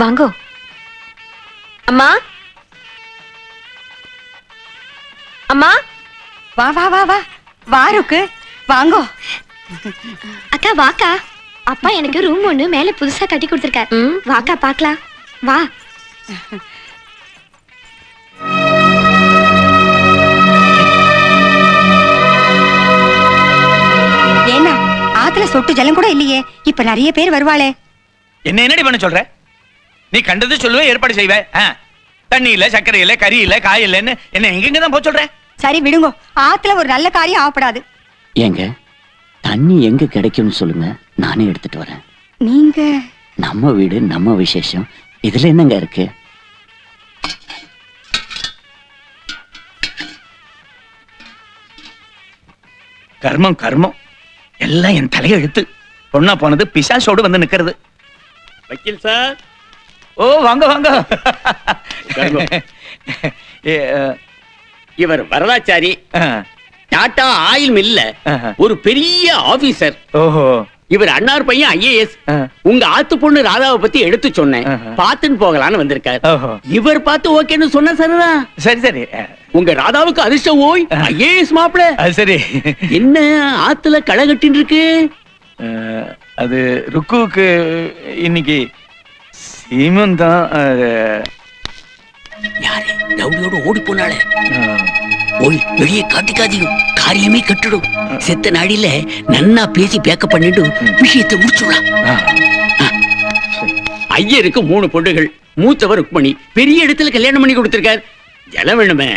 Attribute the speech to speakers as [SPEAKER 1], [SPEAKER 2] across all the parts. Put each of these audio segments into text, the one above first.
[SPEAKER 1] வாங்கோ. அம்மா? அம்மா?
[SPEAKER 2] வா வா வா வா. வா ருக்கு. வாங்கோ.
[SPEAKER 3] அக்கா வாக்கா. அப்பா எனக்கு ரூம் ஒண்ணு மேல புதுசா கட்டி கொடுத்துருக்காரு. வாக்கா பார்க்கலாம் வா.
[SPEAKER 2] ஏன்னா ஆத்துல சொட்டு ஜலம் கூட இல்லையே. இப்ப நிறைய பேர் வருவாளே.
[SPEAKER 4] என்ன என்னடி பண்ண சொல்ற? நீ கண்டது சொல்லுவே ஏற்பாடு செய்வ. ஆ. தண்ணி இல்ல சர்க்கரை இல்ல கறி இல்ல காய் இல்லன்னு என்ன எங்கெங்க தான் போக சொல்ற?
[SPEAKER 2] சரி விடுங்கோ. ஆத்துல ஒரு நல்ல காரியம் ஆகப்படாது.
[SPEAKER 5] ஏங்க தண்ணி எங்க கிடைக்கும்னு சொல்லுங்க. நானே எடுத்துட்டு வரேன்.
[SPEAKER 2] நீங்க?
[SPEAKER 5] நம்ம வீடு நம்ம விசேஷம். இதுல என்னங்க இருக்கு?
[SPEAKER 4] கர்மம் கர்மம். எல்லாம் என் தலையெழுத்து பொண்ணா போனது பிசாசோடு வந்து நிக்கிறது.
[SPEAKER 6] வக்கீல் சார்.
[SPEAKER 4] ஓ வாங்க வாங்க.
[SPEAKER 6] இவர் வரதாச்சாரி டாடா ஆயில் மில்ல. ஒரு பெரிய ஆபீசர்.
[SPEAKER 4] ஓஹோ.
[SPEAKER 6] இவர் அன்னார் பையன் ஐஏஎஸ். உங்க ஆத்து பொண்ணு ராதாவை பத்தி எடுத்து சொன்னேன். பாத்துன்னு போகலான்னு வந்திருக்காரு. இவர் பார்த்து ஓகேன்னு சொன்ன சரிதான்
[SPEAKER 4] சரி சரி.
[SPEAKER 6] உங்க ராதாவுக்கு அதிர்ஷ்டம் ஓய். ஐஏஎஸ் மாப்பிள.
[SPEAKER 4] சரி.
[SPEAKER 6] என்ன ஆத்துல களை கட்டின்னு இருக்கு?
[SPEAKER 4] அது ருக்குவுக்கு இன்னைக்கு சீமந்தான் அது,
[SPEAKER 6] யாரு? ரவுடியோட ஓடி போனாலே ஓய் வெளியே காட்டிக்காதீங்க காரியமே கட்டுடும். செத்த நாடியில நன்னா பேசி பேக்கப் பண்ணிட்டு விஷயத்தை முடிச்சுடலாம். ஐயருக்கு மூணு பொண்ணுகள். மூத்தவர் ருக்மணி. பெரிய இடத்துல கல்யாணம் பண்ணி கொடுத்திருக்கார். ஜலம் வேணுமே.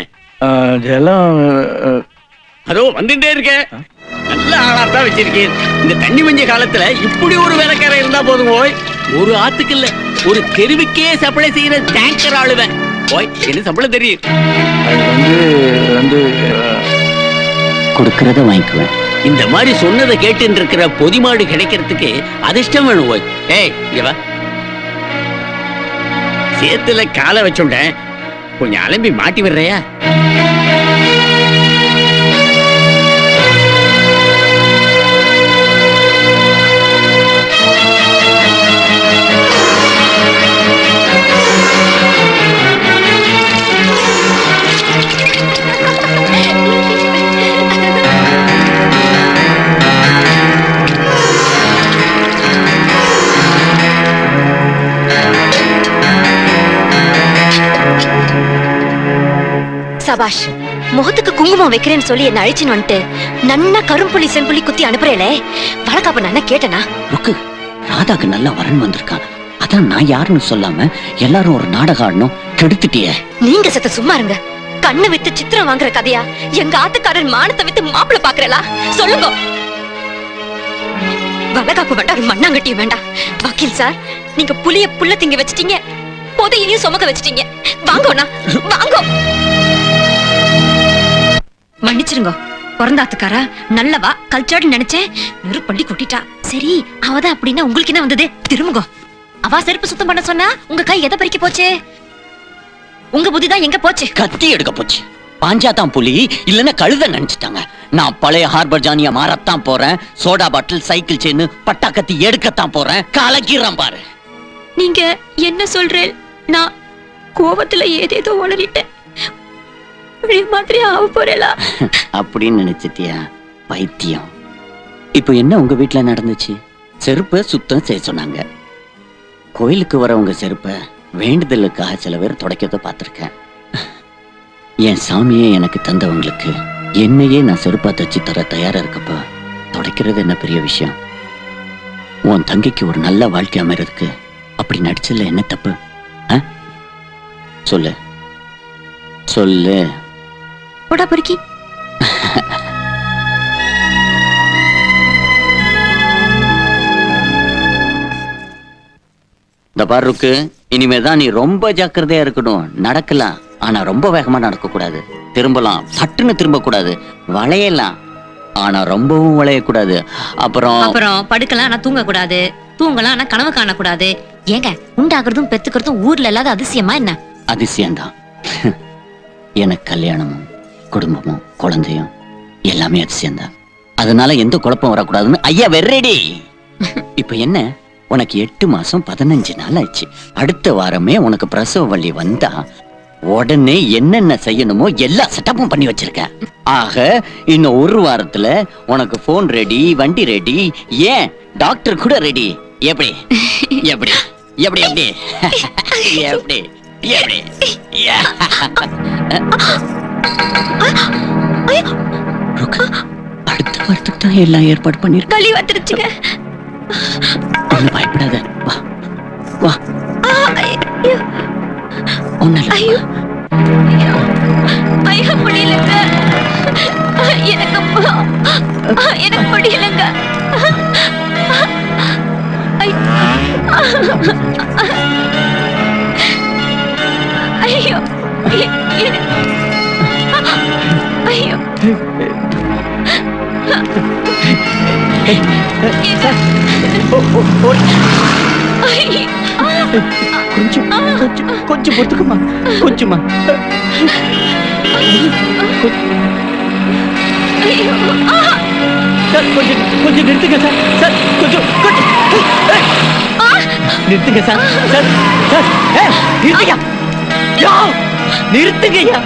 [SPEAKER 4] ஜலம்
[SPEAKER 6] அதோ வந்துட்டே இருக்க. நல்ல ஆளா தான் வச்சிருக்கேன். இந்த தண்ணி மஞ்ச காலத்துல இப்படி ஒரு வேலைக்காரன் இருந்தா போதும் ஓய். ஒரு ஆத்துக்கு இல்ல ஒரு தெருவுக்கே சப்ளை செய்யற டேங்கர் ஆளுவேன். ஓய் என்ன சம்பளம் தெரியும்?
[SPEAKER 4] வந்து வந்து
[SPEAKER 5] கொடுக்கறத வாங்கிக்குவேன்.
[SPEAKER 6] இந்த மாதிரி சொன்னதை கேட்டு இருக்கிற பொதிமாடு கிடைக்கிறதுக்கு அதிர்ஷ்டம் வேணும் ஓய். ஏய் இங்க வா. சேத்துல காலை வச்சுட்டேன் கொஞ்சம் அலம்பி மாட்டி விடுறியா?
[SPEAKER 1] சபாஷ் முகத்துக்கு குங்குமம் வைக்கிறேன்னு சொல்லி என்ன அழிச்சுன்னு வந்துட்டு நன்னா கரும்புள்ளி செம்புள்ளி குத்தி அனுப்புறேளே வழக்காப்ப நான் கேட்டனா?
[SPEAKER 5] ருக்கு ராதாக்கு நல்ல வரன் வந்திருக்கான் அதான் நான் யாருன்னு சொல்லாம எல்லாரும் ஒரு நாடகம் ஆடணும் கெடுத்துட்டியே.
[SPEAKER 1] நீங்க செத்த சும்மா இருங்க. கண்ணு வித்து சித்திரம் வாங்குற கதையா? எங்க ஆத்துக்காரர் மானத்தை வித்து மாப்பிள பாக்குறலா? சொல்லுங்க. வளகாப்பு வேண்டாம் மண்ணாங்கட்டியும் வேண்டாம். வக்கீல் சார் நீங்க புளிய புல்ல திங்க வச்சிட்டீங்க புதையையும் சுமக்க வச்சிட்டீங்க. வாங்கோண்ணா வாங்கோ. மன்னிச்சிருங்க. பிறந்தாத்துக்காரா நல்லவா? கல்ச்சர்டு நினைச்சேன். நெருப்பள்ளி கொட்டிட்டா. சரி அவதான் அப்படின்னா உங்களுக்கு என்ன வந்தது? திரும்புங்க. அவ செருப்பு சுத்தம் பண்ண சொன்னா உங்க கை எதை பறிக்க போச்சு? உங்க புத்திதான் எங்க போச்சு?
[SPEAKER 5] கத்தி எடுக்க போச்சு. பாஞ்சாதான் புலி இல்லைன்னா கழுத நினைச்சிட்டாங்க. நான் பழைய ஹார்பர் ஜானியா மாறத்தான் போறேன். சோடா பாட்டில் சைக்கிள் செயின் பட்டா கத்தி எடுக்கத்தான் போறேன். கலக்கிறேன் பாரு.
[SPEAKER 1] நீங்க என்ன சொல்றேன்? நான் கோவத்துல ஏதேதோ உளறிட்டேன். பழைய மாதிரி ஆக போறேலா.
[SPEAKER 5] அப்படின்னு நினைச்சிட்டியா? பைத்தியம். இப்போ என்ன உங்க வீட்ல நடந்துச்சு? செருப்பை சுத்தம் செய்ய சொன்னாங்க. கோயிலுக்கு வரவங்க செருப்பை வேண்டுதலுக்காக சில பேர் துடைக்கிறத பார்த்துருக்கேன். என் சாமியை எனக்கு தந்தவங்களுக்கு என்னையே நான் செருப்பா தச்சு தர தயாரா இருக்கப்போ துடைக்கிறது என்ன பெரிய விஷயம்? உன் தங்கைக்கு ஒரு நல்ல வாழ்க்கை அமைறதுக்கு அப்படி நடிச்சதுல என்ன தப்பு? ஆ? சொல்லு. சொல்லு.
[SPEAKER 1] போடா பொறுக்கி.
[SPEAKER 5] இந்த பாருக்கு இனிமே தான் நீ ரொம்ப ஜாக்கிரதையா இருக்கணும். நடக்கலாம் ஆனா ரொம்ப வேகமா நடக்க கூடாது திரும்பலாம் சட்டுன்னு திரும்ப கூடாது வளையலாம் ஆனா ரொம்பவும் வளையக்கூடாது. அப்புறம்
[SPEAKER 1] அப்புறம் படுக்கலாம் ஆனா தூங்க கூடாது தூங்கலாம் ஆனா கனவு காணக்கூடாது. ஏங்க உண்டாக்குறதும் பெத்துக்கிறதும் ஊர்ல இல்லாத அதிசயமா என்ன?
[SPEAKER 5] அதிசயம்தான். எனக்கு கல்யாணமும். குடும்பமும் குழந்தையும் எல்லாமே அதிசயம்தான் அதனால எந்த குழப்பம் வரக்கூடாதுன்னு ஐயா வெர்ரெடி இப்ப என்ன? உனக்கு எட்டு மாசம் பதினஞ்சு நாள் ஆச்சு. அடுத்த வாரமே உனக்கு பிரசவ வலி வந்தா உடனே என்னென்ன செய்யணுமோ எல்லா செட்டப்பும் பண்ணி வச்சிருக்கேன் ஆக இன்னும் ஒரு வாரத்துல உனக்கு போன் ரெடி வண்டி ரெடி ஏன் டாக்டர் கூட ரெடி எப்படி? எப்படி? எப்படி? எப்படி? எப்படி? எப்படி? அடுத்த வாரத்துக்கு தான் எல்லாம் ஏற்பாடு பண்ணிருக்கேன்
[SPEAKER 3] களி வந்துருச்சுங்க
[SPEAKER 5] ஒன்னும் பயப்படாத. வா வா.
[SPEAKER 3] ஐயோ.
[SPEAKER 5] ஒன்னும்.
[SPEAKER 3] ஐயோ. ஐயோ முடியலங்க. எனக்கு எனக்கு முடியலங்க. ஐயோ.
[SPEAKER 5] கொஞ்சம் கொஞ்சம் பொறுத்துக்குமா கொஞ்சமா?
[SPEAKER 3] ஐயோ.
[SPEAKER 5] சார் கொஞ்சம் கொஞ்சம் நிறுத்துங்க சார். சார் கொஞ்சம் கொஞ்சம். நிறுத்துங்க சார். சார் சார் நிறுத்துங்க யா நிறுத்துங்கய்யா.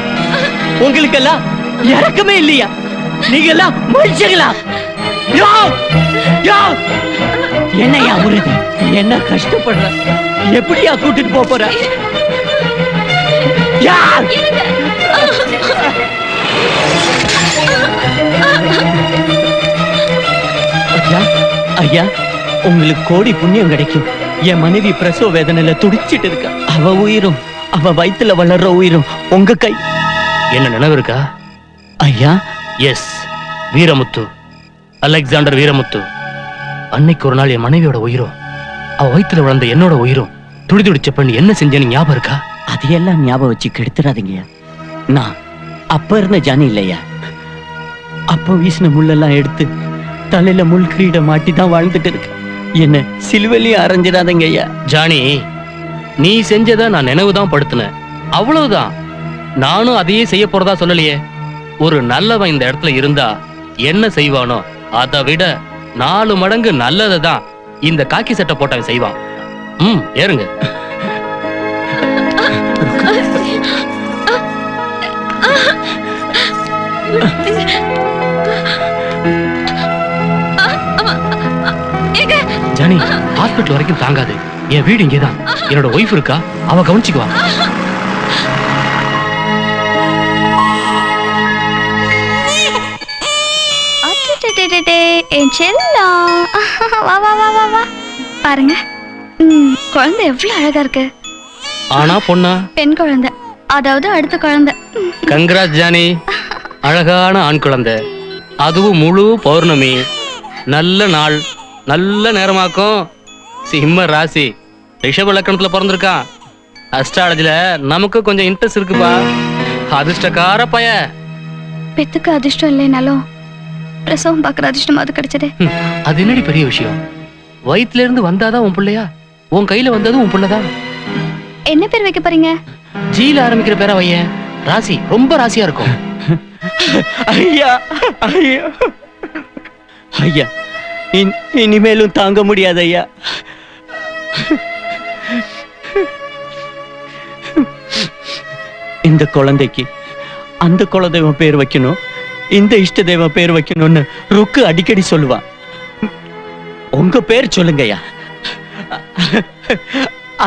[SPEAKER 5] உங்களுக்கெல்லாம் இறக்கமே இல்லையா? நீங்க எல்லாம் மனுஷங்களா? யா யா! என்னையா உறுதி என்ன கஷ்டப்படுற? எப்படியா கூட்டிட்டு போப் போற? யார்? ஐயா ஐயா உங்களுக்கு கோடி புண்ணியம் கிடைக்கும். என் மனைவி பிரசவ வேதனையில துடிச்சிட்டு இருக்கா. அவ உயிரும் அவ வயித்துல வளர்ற உயிரும் உங்க கை.
[SPEAKER 7] என்ன நினைவு இருக்கா?
[SPEAKER 5] ஐயா?
[SPEAKER 7] எஸ் வீரமுத்து. அலெக்சாண்டர் வீரமுத்து. அன்னைக்கு ஒரு நாள் என் மனைவியோட உயிரும் அவ வயித்துல வளர்ந்த என்னோட உயிரும் துடி துடிச்ச பண்ணி என்ன செஞ்சேன்னு ஞாபகம் இருக்கா?
[SPEAKER 5] அதையெல்லாம் ஞாபகம் வச்சு கெடுத்துறாதீங்கய்யா நான் அப்ப இருந்த ஜானி இல்லையா அப்ப வீசின முள்ளெல்லாம் எடுத்து தலையில முள் கிரீட மாட்டி தான் வாழ்ந்துட்டு இருக்கு. என்ன சிலுவையிலையும் அரைஞ்சிடாதீங்க ஐயா.
[SPEAKER 7] ஜானி நீ செஞ்சதை நான் நினைவுதான் படுத்தினேன். அவ்வளவுதான். நானும் அதையே செய்ய போறதா சொல்லலையே. ஒரு நல்லவன் இந்த இடத்துல இருந்தா என்ன செய்வானோ அதை விட நாலு மடங்கு நல்லதை தான் இந்த காக்கி சட்டை போட்டவன் செய்வான். ம் ஏறுங்க.
[SPEAKER 3] ஜனி
[SPEAKER 7] ஜானி ஹாஸ்பிட்டல் வரைக்கும் தாங்காது. என் வீடு இங்கேதான். என்னோட ஒய்ஃப் இருக்கா? அவ கவனிச்சுக்குவா.
[SPEAKER 3] என் செல்லம் வா வா வா வா வா. பாருங்க. ம், குழந்தை எவ்வளவு அழகா இருக்கு.
[SPEAKER 7] ஆனா பொண்ணா?
[SPEAKER 3] பெண் குழந்தை. அதாவது அடுத்த குழந்தை. ம்,
[SPEAKER 7] கங்கராஜ் ஜானி. அழகான ஆண் குழந்தை. அதுவும் முழு பௌர்ணமி. நல்ல நாள். நல்ல நேரமாக்கும். சிம்ம ராசி. ரிஷப லக்கணத்துல பிறந்திருக்கான் அஸ்ட்ராலஜில நமக்கு கொஞ்சம் இன்ட்ரெஸ்ட் இருக்குப்பா. அதிர்ஷ்டக்கார பய
[SPEAKER 3] பெத்துக்கு அதிர்ஷ்டம் இல்லைனாலும் பிரசவம் பார்க்குற அதிர்ஷ்டம் அது கிடைச்சதே.
[SPEAKER 7] அது என்னடி பெரிய விஷயம்? வயித்துல இருந்து வந்தாதான் உன் பிள்ளையா? உன் கையில வந்ததும் உன் பிள்ளைதான்.
[SPEAKER 3] என்ன பேர் வைக்க போறீங்க?
[SPEAKER 7] ஜீல ஆரம்பிக்கிற பேரா வையன் ராசி ரொம்ப ராசியா இருக்கும்.
[SPEAKER 5] ஐயா ஐயா. ஐயா இன்- இனிமேலும் தாங்க முடியாது ஐயா. இந்த குழந்தைக்கு அந்த குலதெய்வம் பேர் வைக்கணும். இந்த இஷ்ட தெய்வம் பேர் வைக்கணும்னு ருக்கு அடிக்கடி சொல்லுவா. உங்க பேர் சொல்லுங்கய்யா.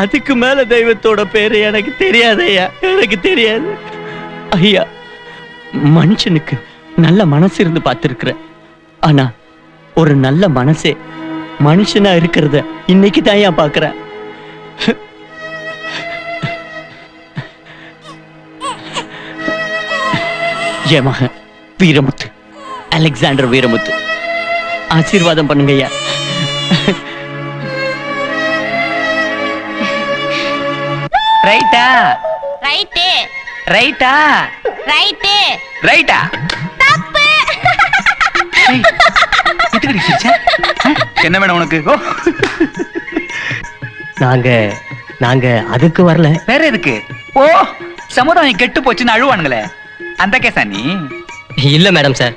[SPEAKER 5] அதுக்கு மேல தெய்வத்தோட பேரு எனக்கு தெரியாது ஐயா எனக்கு தெரியாது. ஐயா மனுஷனுக்கு நல்ல மனசு இருந்து பார்த்திருக்கிறேன் ஆனா ஒரு நல்ல மனசே மனுஷனா இருக்கிறத இன்னைக்கு தான் ஏன் பாக்குறேன் என் மகன் வீரமுத்து. அலெக்சாண்டர் வீரமுத்து. ஆசீர்வாதம் பண்ணுங்க ஐயா.
[SPEAKER 4] ரைட்டா?
[SPEAKER 3] ரைட்டு.
[SPEAKER 4] ரைட்டா?
[SPEAKER 3] ரைட்டு.
[SPEAKER 4] ரைட்டா? ஆ? என்ன வேணும் உனக்கு? ஓ.
[SPEAKER 8] நாங்க நாங்க அதுக்கு வரல.
[SPEAKER 4] வேற எதுக்கு? ஓ சமுதாயம் கெட்டு போச்சுன்னு அழுவானுங்களே. அந்த கேசா நீ?
[SPEAKER 8] இல்ல மேடம் சார்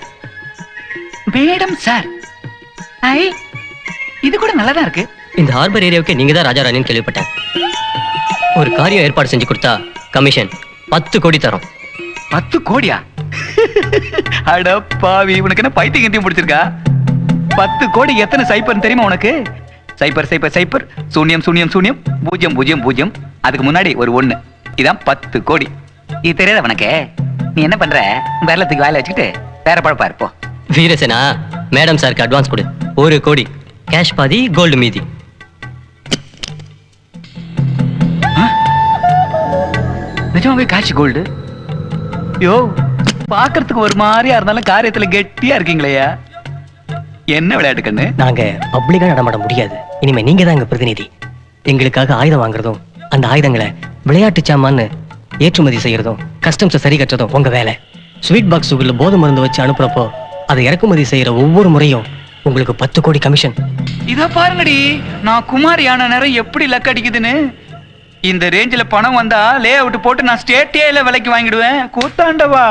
[SPEAKER 4] மேடம் சார் ஐ இது கூட நல்லதா இருக்கு.
[SPEAKER 8] இந்த ஹார்பர் ஏரியாவுக்கு நீங்க தான் ராஜா ராணின்னு கேள்விப்பட்டேன். ஒரு காரியம் ஏற்பாடு செஞ்சு கொடுத்தா கமிஷன் பத்து கோடி தரோம்.
[SPEAKER 9] பத்து கோடியா? அட பாவி உனக்கு என்ன பைத்தியம் கித்தியம் பிடிச்சிருக்கா? பத்து கோடி எத்தனை சைப்பர் தெரியுமா உனக்கு? Cipher cipher cipher. சூன்யம் சூன்யம் சூன்யம். பூஜ்ஜியம் பூஜ்ஜியம் பூஜ்ஜியம். அதுக்கு முன்னாடி ஒரு ஒண்ணு. இதான் பத்து கோடி. இது தெரியாத உனக்கு? நீ என்ன பண்ற? வெள்ளத்துக்கு வேலை வச்சுக்கிட்டு வேற பழப்பா இருப்போம்
[SPEAKER 8] வீரசேனா மேடம் சாருக்கு அட்வான்ஸ் கொடு. ஒரு கோடி. கேஷ் பாதி கோல்டு மீதி.
[SPEAKER 9] நிஜமாவே காட்சி கோல்டு யோ பாக்குறதுக்கு ஒரு மாதிரியா இருந்தாலும் காரியத்துல கெட்டியா இருக்கீங்களேயா என்ன விளையாட்டு கண்ணு?
[SPEAKER 8] நாங்க பப்ளிக்கா நடமாட முடியாது. இனிமே நீங்க தான் எங்க பிரதிநிதி. எங்களுக்காக ஆயுதம் வாங்குறதும் அந்த ஆயுதங்களை விளையாட்டு சாமான்னு ஏற்றுமதி செய்யறதும் கஸ்டம்ஸை சரி கட்டுறதும் உங்க வேலை. ஸ்வீட் பாக்ஸுக்குள்ள போதை மருந்து வச்சு அனுப்புறப்போ அதை இறக்குமதி செய்யற ஒவ்வொரு முறையும் உங்களுக்கு பத்து கோடி கமிஷன்
[SPEAKER 9] இத பாருங்கடி நான் குமார் யானை நேரம் எப்படி லக் அடிக்குதுன்னு. இந்த ரேஞ்சில பணம் வந்தா லே அவுட் போட்டு நான் ஸ்டேட்டே விலைக்கு வாங்கிடுவேன். கூத்தாண்டவா?